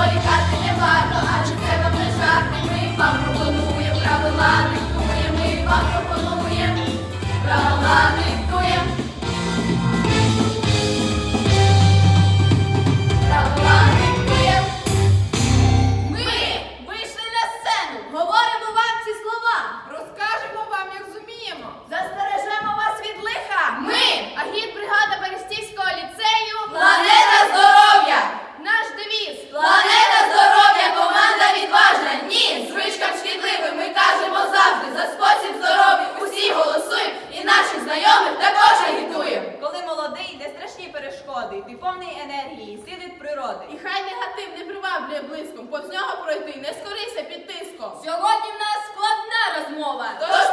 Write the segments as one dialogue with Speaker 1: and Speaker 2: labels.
Speaker 1: зволікати не варто,
Speaker 2: повз нього пройти, не скорися під тиском.
Speaker 1: Сьогодні в нас складна розмова.
Speaker 2: Тож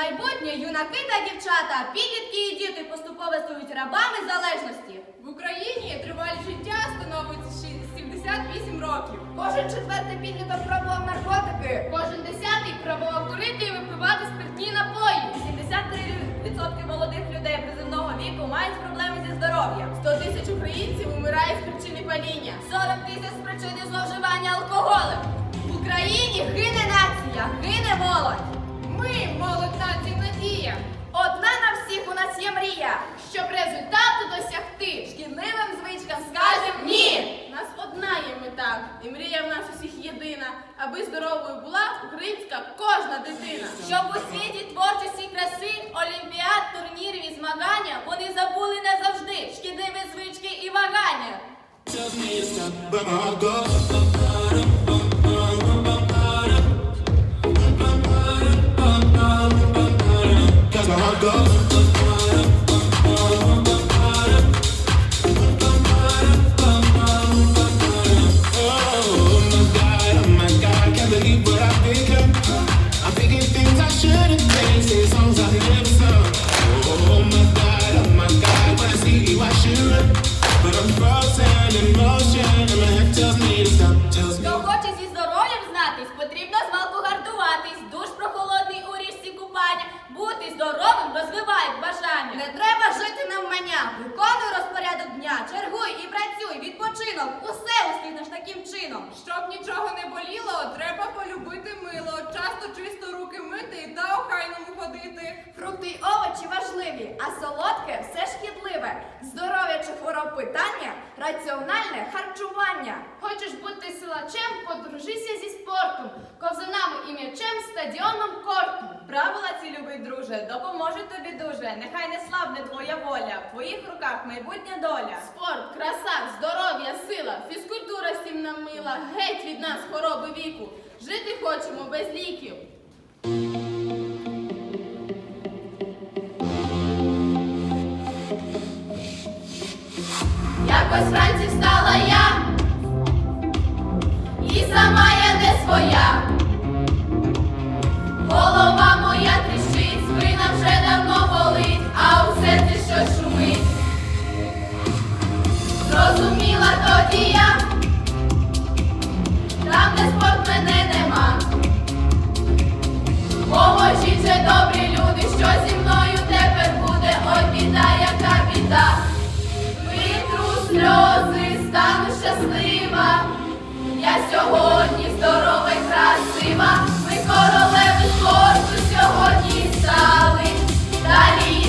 Speaker 1: майбутнє, юнаки та дівчата, підлітки і діти поступово стають рабами залежності.
Speaker 2: В Україні тривалість життя становить ші- 78 років.
Speaker 1: Кожен четвертий підліток пробував наркотики. Кожен десятий пробував курити і випивати спиртні напої.
Speaker 3: 73% молодих людей приземного віку мають проблеми зі здоров'ям.
Speaker 2: 100 тисяч українців умирає з причини паління.
Speaker 1: 40 тисяч з причини зловживання алкоголем. В Україні гине нація, гине молодь.
Speaker 2: Ми, молодь нації надія,
Speaker 1: Одна на всіх у нас є мрія.
Speaker 2: щоб результату досягти.
Speaker 1: Шкідливим звичкам
Speaker 2: Скажем ні! У нас одна є мета, і мрія в нас усіх єдина, аби здоровою була українська кожна дитина.
Speaker 1: Щоб у світі творчості краси, відпочинок, усе устигнеш таким чином.
Speaker 2: Щоб нічого не боліло, треба полюбити мило, часто чисто руки мити та охайному ходити.
Speaker 1: Фрукти й овочі важливі, раціональне харчування.
Speaker 2: Хочеш бути силачем, подружися зі спортом, ковзанами і м'ячем, стадіоном кортом.
Speaker 3: Правила ці, любий друже, допоможуть тобі дуже. Нехай не слабне твоя воля. В твоїх руках майбутня доля.
Speaker 2: Спорт, краса, здоров'я, сила, фізкультура всім нам мила, геть від нас хвороби віку. Жити хочемо без ліків. Якось вранці встала я, і сама я не своя. Голова моя тріщить, спина вже давно болить, а у серці щось шумить. Зрозуміла тоді я, там, де спорт мене нема. Поможіть же, добрі люди, що зі мною тепер буде, ой біда, яка біда. Сльози, стану щаслива. Я сьогодні здорова і красива. Ми королеви спорту сьогодні стали. Далі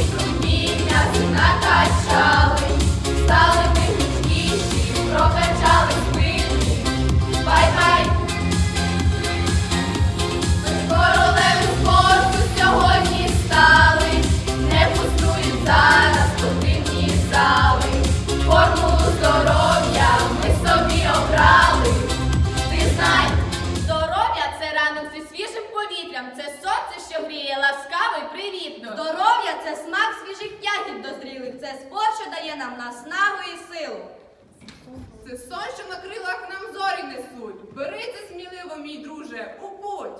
Speaker 1: сонце, що гріє, ласкаво і привітно. Здоров'я це смак свіжих ягід дозрілих, це спор, що дає нам наснагу і силу.
Speaker 4: Це сон, що на крилах нам зорі несуть. Берися сміливо, мій друже, у путь.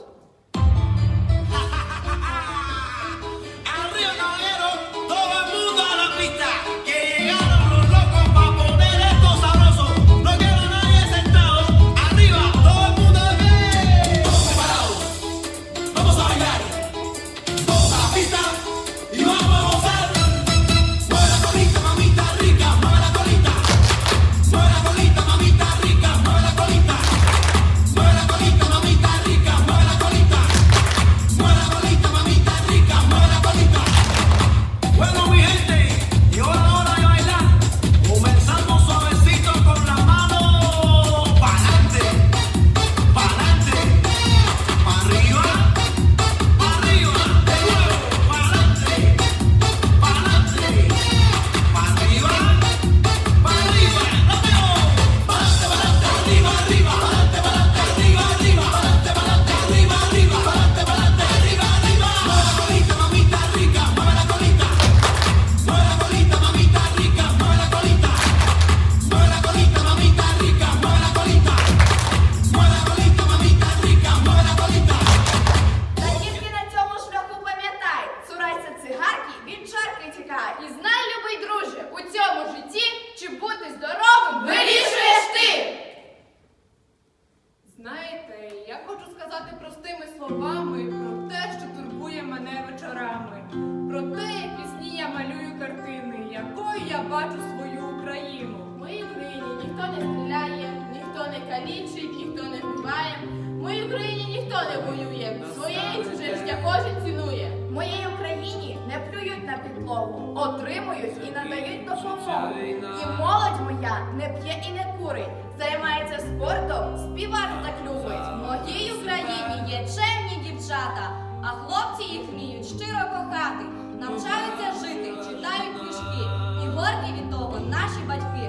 Speaker 1: цьому. І молодь моя не п'є і не курить, займається спортом, співати так любить. В моїй Україні є чемні дівчата, а хлопці їх вміють щиро кохати, навчаються жити, читають книжки. І горді від того наші батьки.